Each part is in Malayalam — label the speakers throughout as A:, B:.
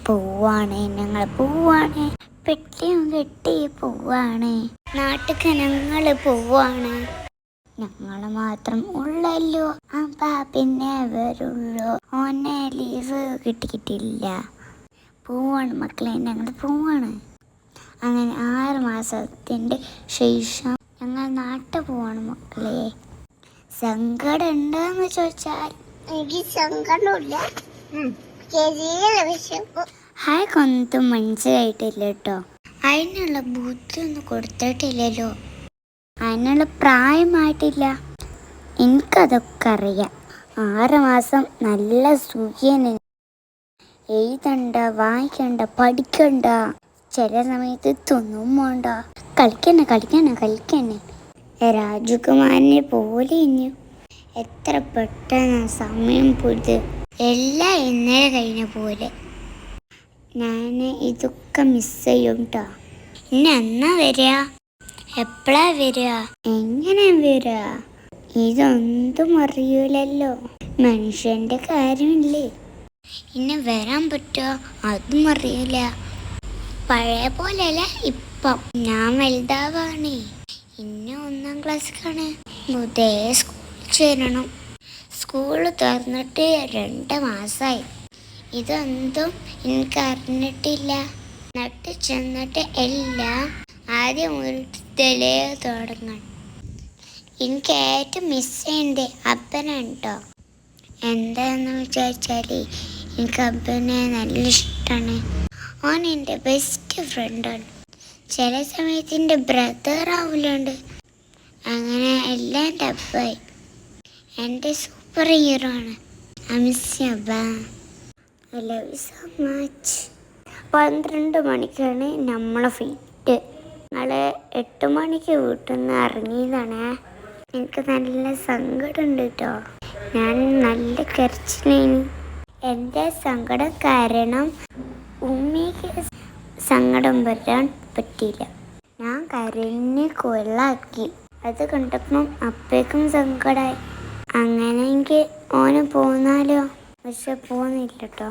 A: പോവാണ് ഞങ്ങൾ പോവാണ്. പെട്ടിയും കെട്ടി പോവാണ്. നാട്ടുക്ക് ഞങ്ങൾ പോവാണ്. ഞങ്ങൾ മാത്രം ഉള്ളല്ലോ. അപ്പാ പിന്നെ വരുള്ളൂ ഓനെ ലീവ് കിട്ടിയിട്ടില്ല. പോവാണ് മക്കളെ ഞങ്ങൾ പോവാണ്. അങ്ങനെ ആറ് മാസത്തിന്റെ ശേഷം ഞങ്ങൾ നാട്ടിൽ പോവാണ് മക്കളെ. സങ്കടം ഉണ്ടോന്ന് ചോദിച്ചാൽ
B: എനിക്ക് സങ്കടമില്ല
A: ഹായ് കൊന്തും മനസ്സിലായിട്ടില്ല കേട്ടോ അതിനുള്ള ബുദ്ധി ഒന്നും കൊടുത്തിട്ടില്ലല്ലോ. അതിനുള്ള പ്രായമായിട്ടില്ല. എനിക്കതൊക്കെ അറിയാം. ആറ് മാസം നല്ല സുഖിയന എഴുതണ്ട വായിക്കണ്ട പഠിക്കണ്ട. ചില സമയത്ത് തൊന്നും വേണ്ട. കളിക്കണ കളിക്കണ കളിക്കണേ രാജകുമാരനെ പോലെ ഇനി എത്ര പെട്ടെന്ന് സമയം പോയത്. എല്ലാം ഇന്നലെ കഴിഞ്ഞ പോലെ. ഞാൻ ഇതൊക്കെ മിസ് ചെയ്യും കേട്ടോ ഇനി എന്നാ വരിക എപ്പോഴാ വരിക എങ്ങനെ വരിക ഇതൊന്നും അറിയൂലല്ലോ. മനുഷ്യന്റെ കാര്യമില്ലേ? ഇനി വരാൻ പറ്റുമോ അതും അറിയില്ല പഴയ പോലെയല്ല ഇപ്പം. ഞാൻ വലുതാവാണേ. ഇനി ഒന്നാം ക്ലാസ്സിലാണ് ഉദയ സ്കൂളിൽ ചേരണം. സ്കൂൾ തുറന്നിട്ട് രണ്ട് മാസമായി ഇതൊന്നും എനിക്ക് അറിഞ്ഞിട്ടില്ല. നട്ട് ചെന്നിട്ട് എല്ലാം ആദ്യം മുതലേ തുടങ്ങണം എനിക്ക് ഏറ്റവും മിസ് ചെയ്യണ്ടേ അപ്പനുണ്ടോ എന്താന്ന് വിചാരിച്ചാൽ എനിക്ക് അപ്പനെ നല്ല ഇഷ്ടമാണ് ഓൻ എന്റെ ബെസ്റ്റ് ഫ്രണ്ടാണ് ചില സമയത്ത് എന്റെ ബ്രദർ ആവില്ലുണ്ട് അങ്ങനെ എല്ലാം അപ്പായി എന്റെ സൂപ്പർ ഹീറോ ആണ്. I love you so much പന്ത്രണ്ട് മണിക്കാണ് നമ്മളെ ഫീറ്റ് നാളെ എട്ട് മണിക്ക് വീട്ടിൽ നിന്ന് ഇറങ്ങിയതാണ്. എനിക്ക് നല്ല സങ്കടമുണ്ട് കേട്ടോ ഞാൻ നല്ല കരച്ചിലേനി. എന്റെ സങ്കടം കാരണം ഉമ്മയ്ക്ക് സങ്കടം വരാൻ പറ്റിയില്ല. ഞാൻ കരഞ്ഞ് കൊള്ളാക്കി. അത് കണ്ടപ്പം അപ്പേക്കും സങ്കടമായി അങ്ങനെയെങ്കിൽ ഓന് പോന്നാലോ? പക്ഷെ പോന്നില്ല കേട്ടോ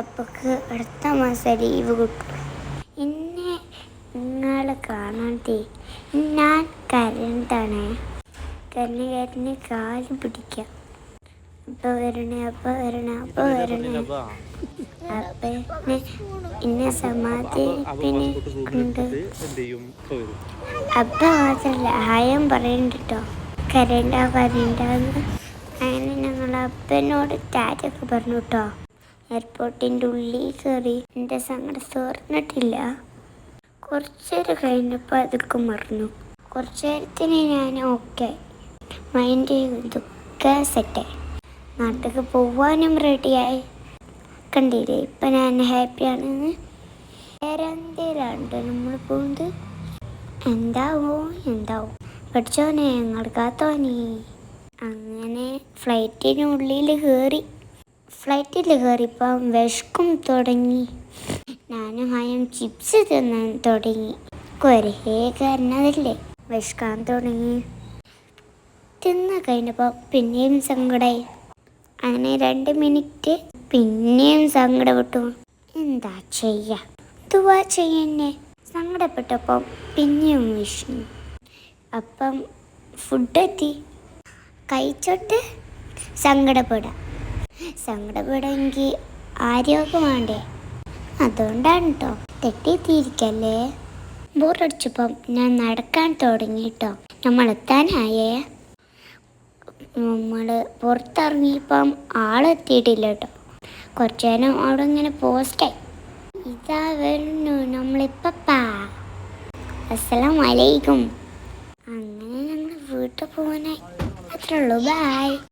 A: അപ്പൊക്ക് അടുത്ത മാസം ലീവ് കിട്ടും. എന്നെ നിങ്ങളെ കാണാതെ ഞാൻ കരണ്ടാണ്. കരഞ്ഞ് കരഞ്ഞ് കാൽ പിടിക്കാം. അപ്പൊ വരണേ അപ്പൊ വരണേ അപ്പ വരണേ. അപ്പനെ എന്നെ സമാധിപ്പിനെ കൊണ്ട്. അപ്പൊ മാത്രല്ല ആയം പറയണ്ട കരണ്ട കരണ്ടെന്ന്. അങ്ങനെ ഞങ്ങൾ അപ്പനോട് ടാറ്റൊക്കെ പറഞ്ഞു കേട്ടോ എയർപോർട്ടിന്റെ ഉള്ളിൽ കയറി എന്റെ സങ്കടം തീർന്നിട്ടില്ല. കുറച്ചേരം കഴിഞ്ഞപ്പോൾ അതൊക്കെ മറന്നു. കുറച്ച് നേരത്തിന് ഞാൻ ഓക്കെ മൈൻഡ് ഇതൊക്കെ സെറ്റായി നാട്ടിലേക്ക് പോവാനും റെഡിയായി കണ്ടില്ലേ ഇപ്പം ഞാൻ ഹാപ്പിയാണെന്ന് വേറെന്തേലാണ് നമ്മൾ പോകുന്നത്? എന്താവോ എന്താവും. പഠിച്ചോനെ ഞങ്ങൾ അങ്ങനെ ഫ്ലൈറ്റിനുള്ളിൽ കയറി ഫ്ലൈറ്റിൽ കയറിയപ്പം വിശക്കും തുടങ്ങി. ഞാനും ഹയം ചിപ്സ് തിന്നാൻ തുടങ്ങി. കുറേ കാരണതല്ലേ വിശക്കാൻ തുടങ്ങി. തിന്ന് കഴിഞ്ഞപ്പോൾ പിന്നെയും സങ്കടമായി അങ്ങനെ രണ്ട് മിനിറ്റ് പിന്നെയും സങ്കടപ്പെട്ടു. എന്താ ചെയ്യ? ദുവാ ചെയ്യന്നെ? സങ്കടപ്പെട്ടപ്പം പിന്നെയും വിഷ്ണു അപ്പം ഫുഡ് എത്തി കഴിച്ചോട്ട് സങ്കടപ്പെടാം സങ്കടപ്പെടാമെങ്കിൽ ആരോഗ്യം വേണ്ടേ അതുകൊണ്ടാണ് കേട്ടോ തെറ്റിത്തിരിക്കല്ലേ ബോറടിച്ചപ്പം ഞാൻ നടക്കാൻ തുടങ്ങി നമ്മളെത്താനായേ? നമ്മൾ പുറത്തിറങ്ങിയപ്പം ആളെത്തിയിട്ടില്ല കേട്ടോ കുറച്ചു നേരം അവിടെ ഇങ്ങനെ പോസ്റ്റായി. ഇതാ വരുന്നു നമ്മളിപ്പപ്പാ. അസ്സലാമലൈക്കും അങ്ങനെ ഞങ്ങൾ വീട്ടിൽ പോകാനായി അത്രേ ഉള്ളൂ ബായ്